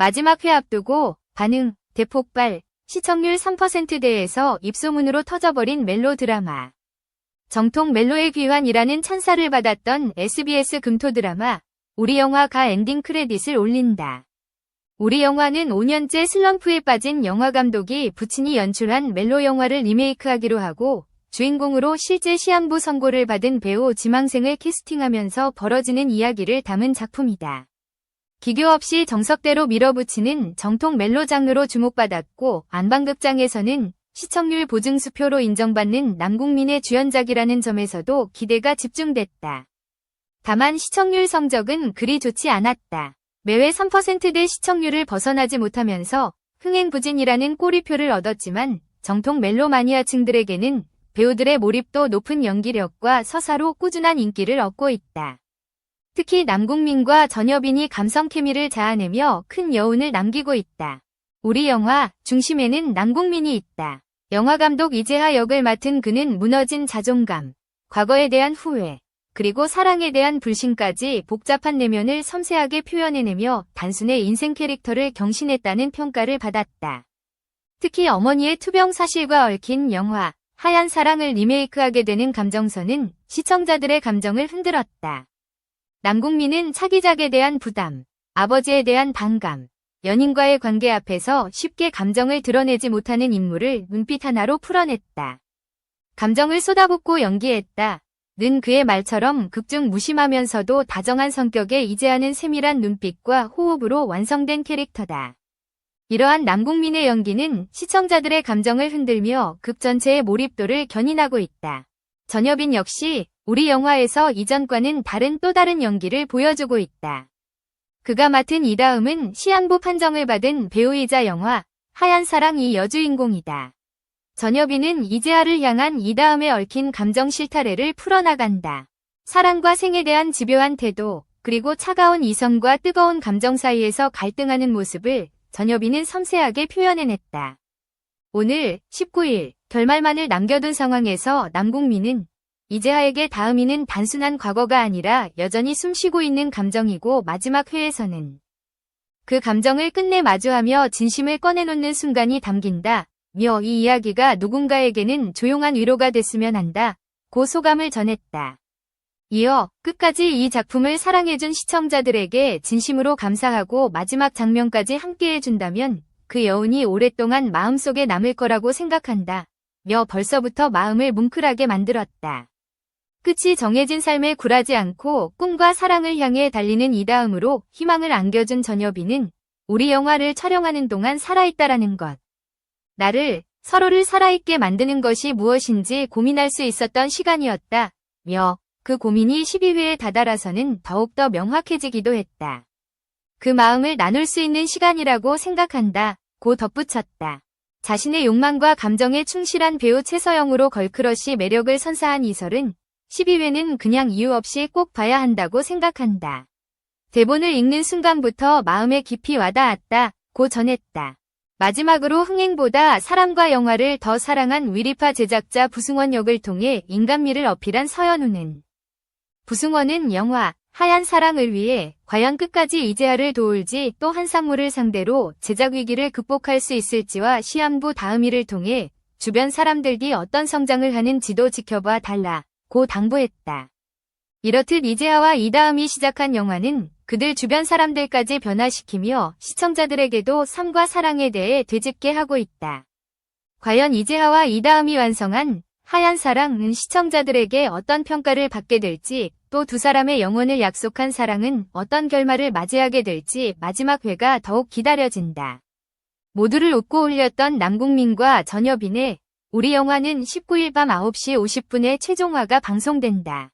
마지막 회 앞두고 반응, 대폭발, 시청률 3%대에서 입소문으로 터져버린 멜로 드라마. 정통 멜로의 귀환이라는 찬사를 받았던 SBS 금토 드라마 우리 영화가 엔딩 크레딧을 올린다. 우리 영화는 5년째 슬럼프에 빠진 영화 감독이 부친이 연출한 멜로 영화를 리메이크하기로 하고 주인공으로 실제 시한부 선고를 받은 배우 지망생을 캐스팅하면서 벌어지는 이야기를 담은 작품이다. 기교 없이 정석대로 밀어붙이는 정통 멜로 장르로 주목받았고 안방극장에서는 시청률 보증 수표로 인정받는 남국민의 주연작이라는 점에서도 기대가 집중됐다. 다만 시청률 성적은 그리 좋지 않았다. 매회 3%대 시청률을 벗어나지 못하면서 흥행부진이라는 꼬리표를 얻었지만 정통 멜로 마니아층들에게는 배우들의 몰입도 높은 연기력과 서사로 꾸준한 인기를 얻고 있다. 특히 남궁민과 전여빈이 감성 케미를 자아내며 큰 여운을 남기고 있다. 우리 영화 중심에는 남궁민이 있다. 영화 감독 이재하 역을 맡은 그는 무너진 자존감, 과거에 대한 후회, 그리고 사랑에 대한 불신까지 복잡한 내면을 섬세하게 표현해내며 단순의 인생 캐릭터를 경신했다는 평가를 받았다. 특히 어머니의 투병 사실과 얽힌 영화 하얀 사랑을 리메이크하게 되는 감정선은 시청자들의 감정을 흔들었다. 남궁민은 차기작에 대한 부담, 아버지에 대한 반감, 연인과의 관계 앞에서 쉽게 감정을 드러내지 못하는 인물을 눈빛 하나로 풀어냈다. 감정을 쏟아붓고 연기했다. 는 그의 말처럼 극중 무심하면서도 다정한 성격의 이제하는 세밀한 눈빛과 호흡으로 완성된 캐릭터다. 이러한 남궁민의 연기는 시청자들의 감정을 흔들며 극 전체의 몰입도를 견인하고 있다. 전여빈 역시 우리 영화에서 이전과는 다른 또 다른 연기를 보여주고 있다. 그가 맡은 이다음은 시한부 판정을 받은 배우이자 영화 하얀 사랑이 여주인공이다. 전여빈은 이재하를 향한 이다음에 얽힌 감정 실타래를 풀어나간다. 사랑과 생에 대한 집요한 태도, 그리고 차가운 이성과 뜨거운 감정 사이에서 갈등하는 모습을 전여빈은 섬세하게 표현해냈다. 오늘 19일 결말만을 남겨둔 상황에서 남궁민은 이재하에게 다음이는 단순한 과거가 아니라 여전히 숨쉬고 있는 감정이고 마지막 회에서는 그 감정을 끝내 마주하며 진심을 꺼내놓는 순간이 담긴다. 며 이 이야기가 누군가에게는 조용한 위로가 됐으면 한다. 고 소감을 전했다. 이어 끝까지 이 작품을 사랑해준 시청자들에게 진심으로 감사하고 마지막 장면까지 함께해준다면 그 여운이 오랫동안 마음속에 남을 거라고 생각한다. 며 벌써부터 마음을 뭉클하게 만들었다. 끝이 정해진 삶에 굴하지 않고 꿈과 사랑을 향해 달리는 이 다음으로 희망을 안겨준 전여빈은 우리 영화를 촬영하는 동안 살아있다라는 것. 나를 서로를 살아있게 만드는 것이 무엇인지 고민할 수 있었던 시간이었다. 며 그 고민이 12회에 다다라서는 더욱더 명확해지기도 했다. 그 마음을 나눌 수 있는 시간이라고 생각한다. 고 덧붙였다. 자신의 욕망과 감정에 충실한 배우 최서영으로 걸크러쉬 매력을 선사한 이설은 12회는 그냥 이유 없이 꼭 봐야 한다고 생각한다. 대본을 읽는 순간부터 마음에 깊이 와닿았다. 고 전했다. 마지막으로 흥행보다 사람과 영화를 더 사랑한 위리파 제작자 부승원 역을 통해 인간미를 어필한 서현우는 부승원은 영화 하얀 사랑을 위해 과연 끝까지 이재하를 도울지 또 한상무를 상대로 제작 위기를 극복할 수 있을지와 시한부 다음이를 통해 주변 사람들이 어떤 성장을 하는지도 지켜봐 달라 고 당부했다. 이렇듯 이재하와 이다음이 시작한 영화는 그들 주변 사람들까지 변화시키며 시청자들에게도 삶과 사랑에 대해 되짚게 하고 있다. 과연 이재하와 이다음이 완성한 하얀 사랑은 시청자들에게 어떤 평가를 받게 될지 또 두 사람의 영혼을 약속한 사랑은 어떤 결말을 맞이하게 될지 마지막 회가 더욱 기다려진다. 모두를 웃고 올렸던 남궁민과 전여빈의 우리 영화는 19일 밤 9시 50분에 최종화가 방송된다.